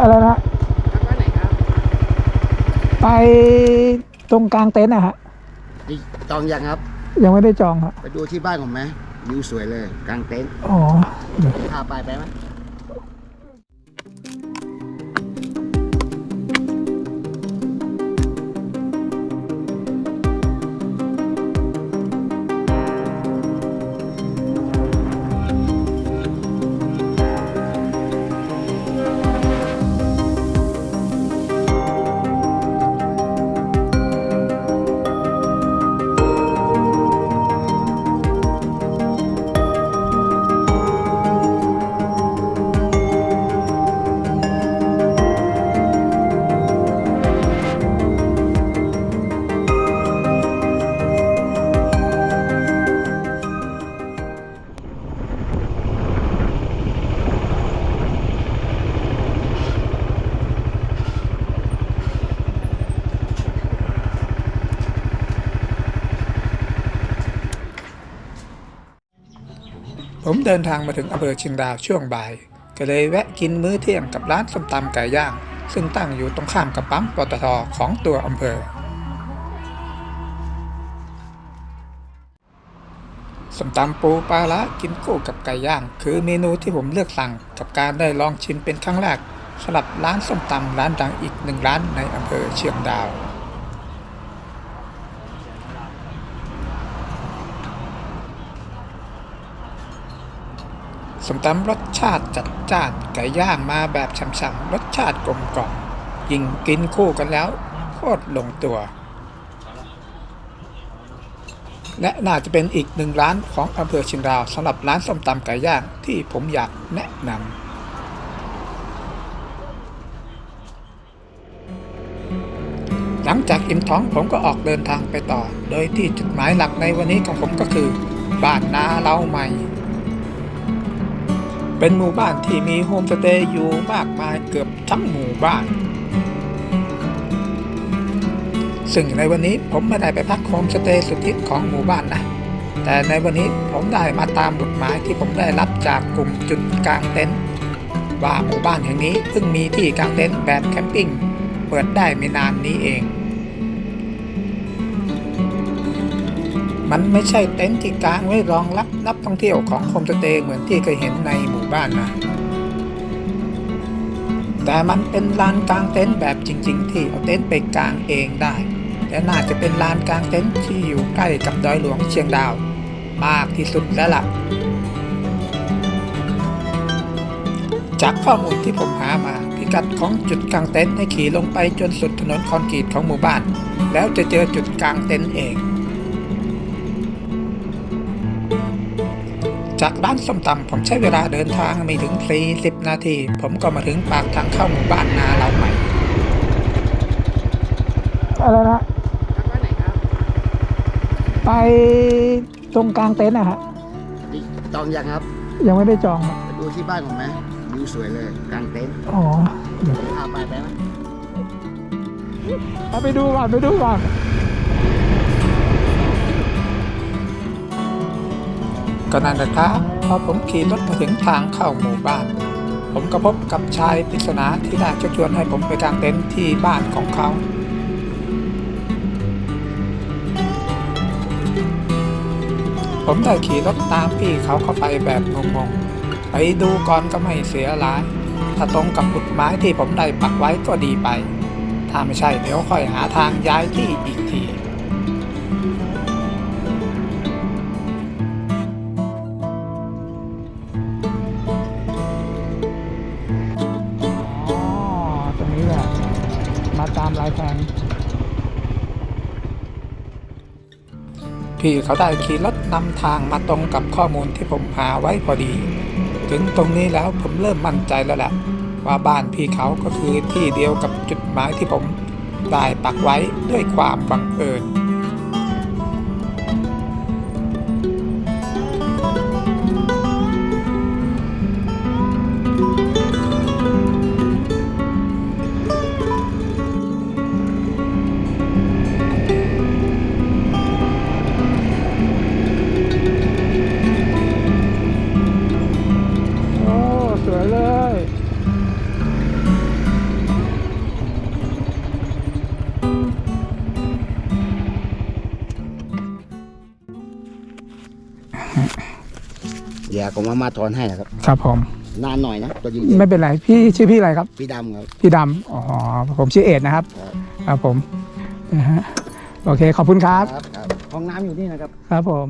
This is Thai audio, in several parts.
อะไรนะครับว่าไหนครับไปตรงกลางเต็นท์นะฮะนี่จองยังครับ ยังไม่ได้จองฮะไปดูที่บ้านผมไหมวิวสวยเลย กลางเต็นท์อ๋อเดี๋ยวพาไปไปไหม ผมเดินทางมาถึงอำเภอเชียงดาวช่วงบ่าย ก็เลยแวะกินมื้อเที่ยงกับร้านส้มตำไก่ย่าง ซึ่งตั้งอยู่ตรงข้ามกับปั๊มปตทของตัวอำเภอ ส้มตำปูปลาละกินคู่กับไก่ย่าง คือเมนูที่ผมเลือกสั่งกับการได้ลองชิมเป็นครั้งแรกสำหรับร้านส้มตำร้านดังอีกหนึ่งร้านในอำเภอเชียงดาว สมตำรสชาติจัดจ้านไก่ย่างมาแบบฉ่ำๆรสชาติกลมกล่อมยิ่งกินคู่กันแล้ว โคตรลงตัว และน่าจะเป็นอีกหนึ่งร้านของอำเภอเชียงดาวสำหรับร้านส้มตำไก่ย่างที่ผมอยากแนะนำหลังจากอิ่มท้องผมก็ออกเดินทางไปต่อ โดยที่จุดหมายหลักในวันนี้ของผมก็คือ บ้านนาเล้าใหม่ เป็นหมู่บ้านที่มีโฮมสเตย์อยู่มากมายเกือบทั้งหมู่บ้าน ซึ่งในวันนี้ผมไม่ได้ไปพักโฮมสเตย์สุดทิศของหมู่บ้านนะ แต่ในวันนี้ผมได้มาตามบทหมายที่ผมได้รับจากกลุ่มจุดกลางเต็นท์ว่าหมู่บ้านแห่งนี้เพิ่งมีที่กลางเต็นท์แบบแคมปิ้งเปิดได้ไม่นานนี้เอง มันไม่ใช่เต็นท์ที่กางไว้รองรับนักท่องเที่ยวของโฮมสเตย์เหมือนที่เคยเห็นในหมู่บ้านนะแต่มันเป็นลานกางเต็นท์แบบจริง ๆ ที่เอาเต็นท์ไปกางเองได้ และน่าจะเป็นลานกางเต็นท์ที่อยู่ใกล้กับดอยหลวงเชียงดาว มากที่สุดแล้วล่ะ จากข้อมูลที่ผมหามาพิกัดของจุดกลางเต็นท์ให้ขี่ลงไปจนสุดถนนคอนกรีตของหมู่บ้าน แล้วจะเจอจุดกลางเต็นท์เอง จากร้านส้มตำผมใช้เวลาเดินทางไม่ถึง 40 นาที ผมก็มาถึงปากทางเข้าหมู่บ้านนาเราใหม่ อะไรนะครับว่าไหนครับไปตรงกลางเต็นท์นะฮะนี่จองยังครับ ยังไม่ได้จองฮะไปดูที่บ้านผมไหมวิวสวยเลยกลางเต็นท์อ๋อเดี๋ยวพาไปไปไหมเอาไปดูก่อนไปดูก่อน ก็นั่นแหละครับพอผมขี่รถมาถึงทางเข้าหมู่บ้าน ผมก็พบกับชายปริศนาที่ได้ชักชวนให้ผมไปกางเต็นท์ที่บ้านของเขาผมได้ขี่รถตามพี่เขาเข้าไปแบบงงๆ ไปดูก่อนก็ไม่เสียหลาย ถ้าตรงกับจุดหมายที่ผมได้ปักไว้ก็ดีไป ถ้าไม่ใช่เดี๋ยวค่อยหาทางย้ายที่อีกที พี่เขาได้ขี่รถนำทางมาตรงกับข้อมูลที่ผมหาไว้พอดี ถึงตรงนี้แล้วผมเริ่มมั่นใจแล้วแหละ ว่าบ้านพี่เขาก็คือที่เดียวกับจุดหมายที่ผมได้ปักไว้ด้วยความบังเอิญ อะผมมามาถอนให้นะครับ ครับผม นานหน่อยนะตัวจริงไม่เป็นไร พี่ชื่อพี่อะไรครับ ๆพี่ดำครับ พี่ดำอ๋อ ผมชื่อเอ็ดนะครับ ครับ ครับผมนะฮะโอเค ขอบคุณครับ ครับครับห้องน้ำอยู่นี่นะครับ ครับผม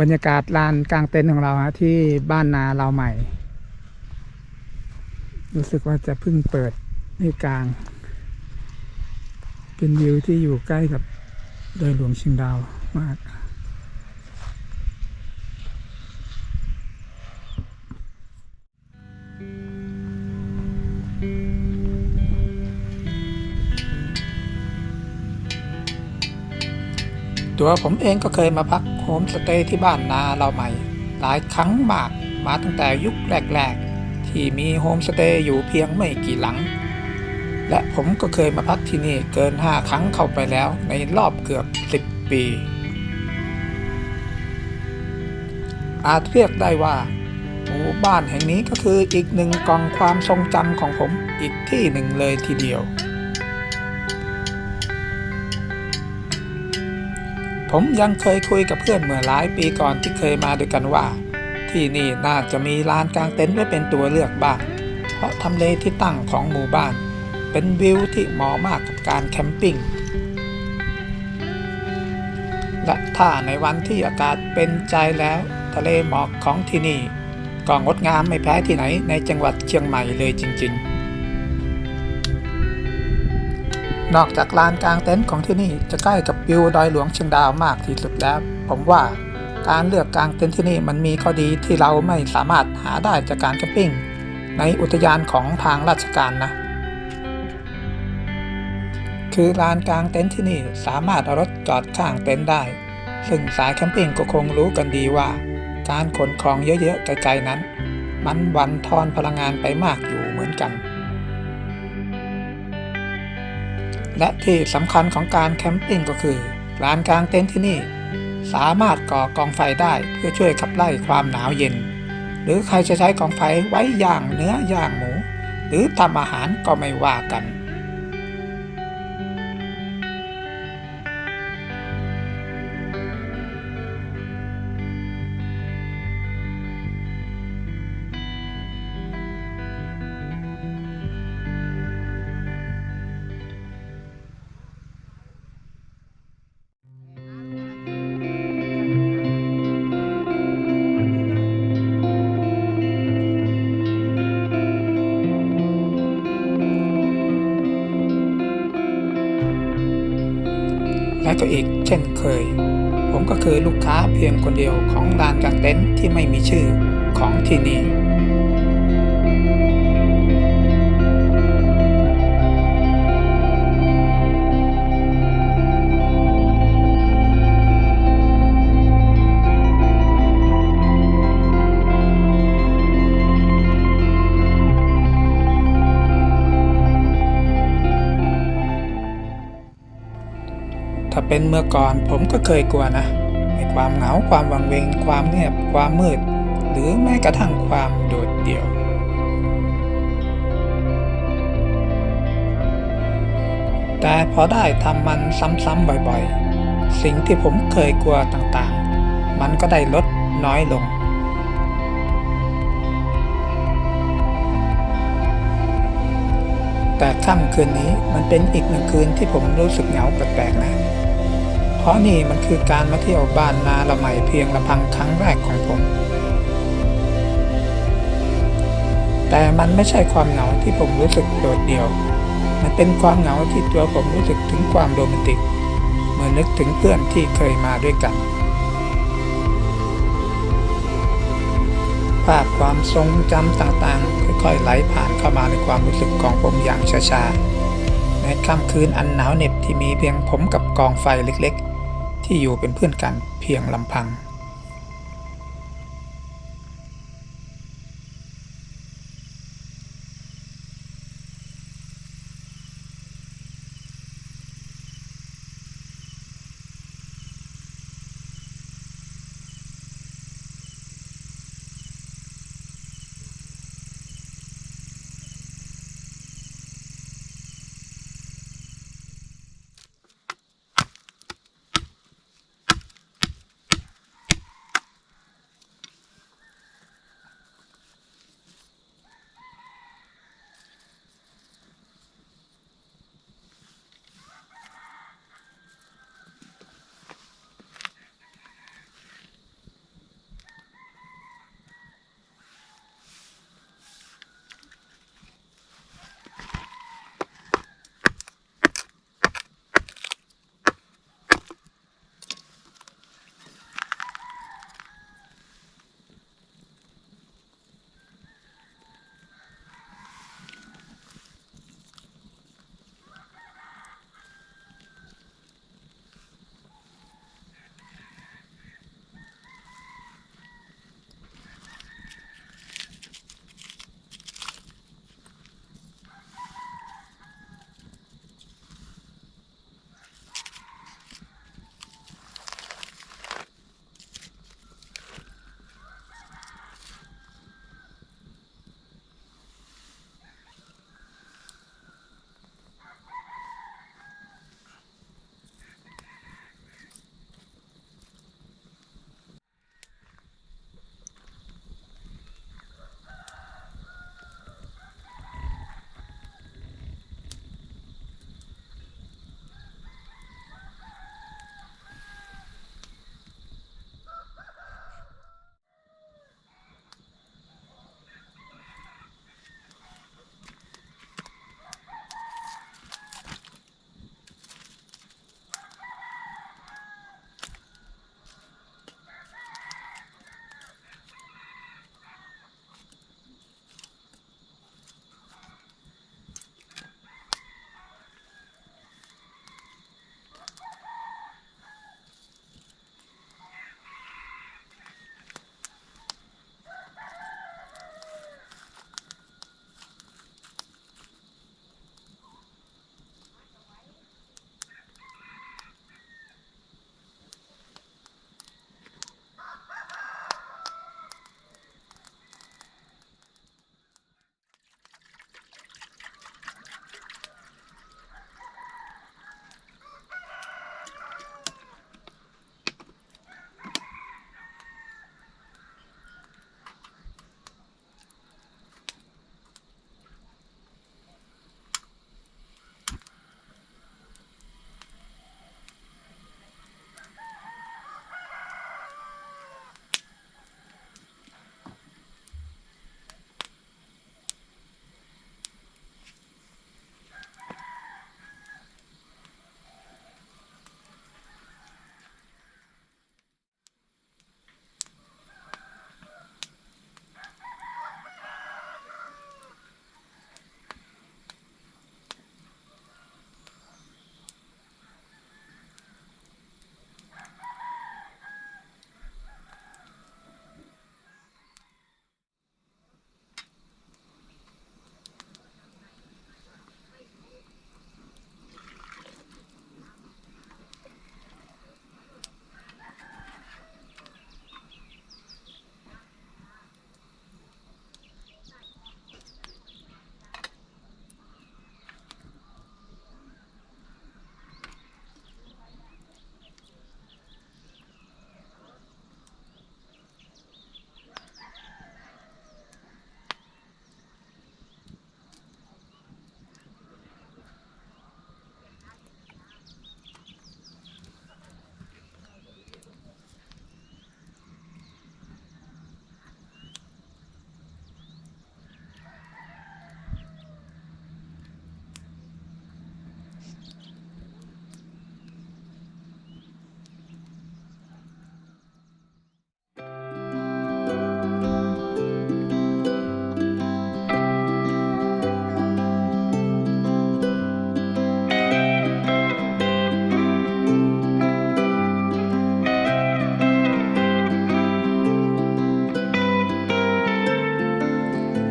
บรรยากาศลานกลางเต็นท์ของเราฮะที่บ้านนาเราใหม่ รู้สึกว่าจะเพิ่งเปิดให้กลาง เป็นวิวที่อยู่ใกล้กับดอยหลวงเชียงดาวมาก ตัวผมเองก็เคยมาพักโฮมสเตย์ที่บ้านนาเราใหม่ หลายครั้งมากมาตั้งแต่ยุคแรก ๆ ที่มีโฮมสเตย์อยู่เพียงไม่กี่หลัง และผมก็เคยมาพักที่นี่เกิน 5 ครั้งเข้าไปแล้วในรอบเกือบ 10 ปี อาจเรียกได้ว่าหมู่บ้านแห่งนี้ก็คืออีกหนึ่งกองความทรงจำของผมอีกที่หนึ่งเลยทีเดียว ผมยังเคยคุยกับเพื่อนเมื่อหลายปีก่อนที่เคยมาด้วยกันว่า ที่นี่น่าจะมีลานกลางเต็นท์ไว้เป็นตัวเลือกบ้าง เพราะทำเลที่ตั้งของหมู่บ้าน เป็นวิวที่เหมาะมากกับการแคมปิ้งและถ้าในวันที่อากาศเป็นใจแล้ว ทะเลหมอกของที่นี่ก็งดงามไม่แพ้ที่ไหนในจังหวัดเชียงใหม่เลยจริง ๆ นอกจากลานกลางเต็นท์ของที่นี่จะใกล้กับวิวดอยหลวงเชียงดาวมากที่สุดแล้ว ผมว่าการเลือกกลางเต็นท์ที่นี่มันมีข้อดีที่เราไม่สามารถหาได้จากการแคมปิ้ง ในอุทยานของทางราชการนะ คือลานกลางเต็นท์ที่นี่สามารถเอารถจอดข้างเต็นท์ได้ ซึ่งสายแคมปิ้งก็คงรู้กันดีว่า การขนของเยอะๆไกลๆนั้น มันบันทอนพลังงานไปมากอยู่เหมือนกัน และที่สำคัญของการแคมปิ้งก็คือลานกลางเต็นท์ที่นี่ สามารถก่อกองไฟได้เพื่อช่วยขับไล่ความหนาวเย็น หรือใครจะใช้กองไฟไว้ย่างเนื้อย่างหมู หรือทำอาหารก็ไม่ว่ากัน และก็อีกเช่นเคย ผมก็คือลูกค้าเพียงคนเดียวของลานกางเต็นท์ที่ไม่มีชื่อของที่นี่ เป็นเมื่อก่อนผมก็เคยกลัวนะไอ้ความเหงาความวังเวง ความเงียบความมืด หรือแม้กระทั่งความโดดเดี่ยว แต่พอได้ทำมันซ้ำๆบ่อยๆ สิ่งที่ผมเคยกลัวต่างๆ มันก็ได้ลดน้อยลงแต่ค่ำคืนนี้มันเป็นอีกหนึ่งคืนที่ผมรู้สึกเหงาแปลกๆนะ ราะนี่มันคือการมาเที่ยวบ้านนาละใหม่เพียงลำพังครั้งแรกของผม แต่มันไม่ใช่ความเหงาที่ผมรู้สึกโดดเดี่ยว มันเป็นความเหงาที่ตัวผมรู้สึกถึงความโรแมนติก เมื่อนึกถึงเพื่อนที่เคยมาด้วยกัน ภาพความทรงจำต่างๆ ค่อยๆไหลผ่านเข้ามาในความรู้สึกของผมอย่างช้าๆในค่ำคืนอันหนาวเหน็บที่มีเพียงผมกับกองไฟเล็กๆ ที่อยู่เป็นเพื่อนกันเพียงลำพัง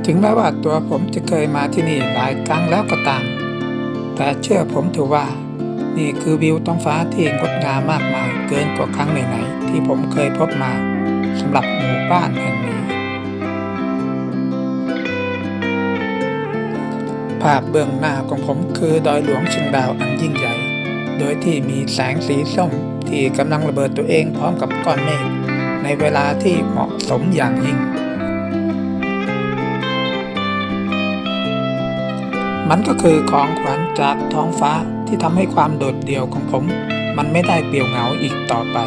ถึงแม้ว่าตัวผมจะเคยมาที่นี่หลายครั้งแล้วก็ตาม แต่เชื่อผมเถอะว่า นี่คือวิวท้องฟ้าที่งดงามมากมายเกินกว่าครั้งไหนๆที่ผมเคยพบมาสำหรับหมู่บ้านแห่งนี้ ภาพเบื้องหน้าของผมคือดอยหลวงเชียงดาวอันยิ่งใหญ่ โดยที่มีแสงสีส้มที่กำลังระเบิดตัวเองพร้อมกับก้อนเมฆในเวลาที่เหมาะสมอย่างยิ่ง มันก็คือของขวัญจากท้องฟ้าที่ทำให้ความโดดเดี่ยวของผม มันไม่ได้เปลี่ยวเหงาอีกต่อไป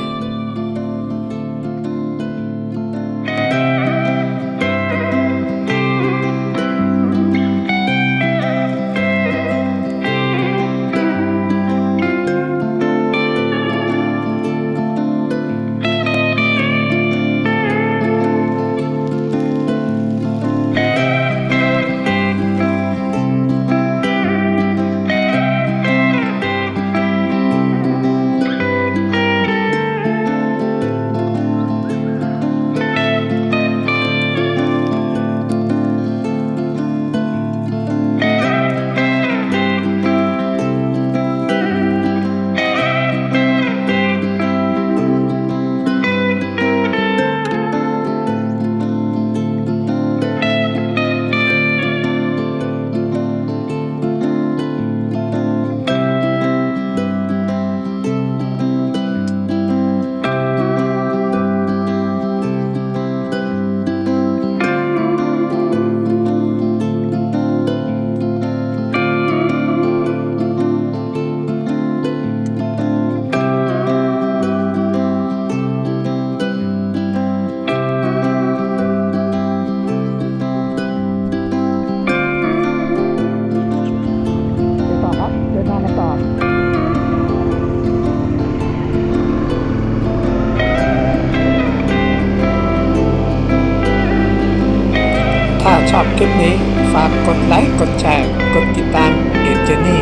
ดไลค์ กดแชร์ กดติดตามเอเจนี่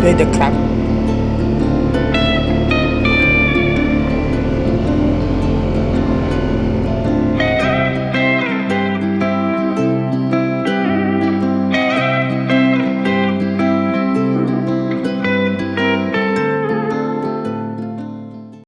ด้วยนะครับ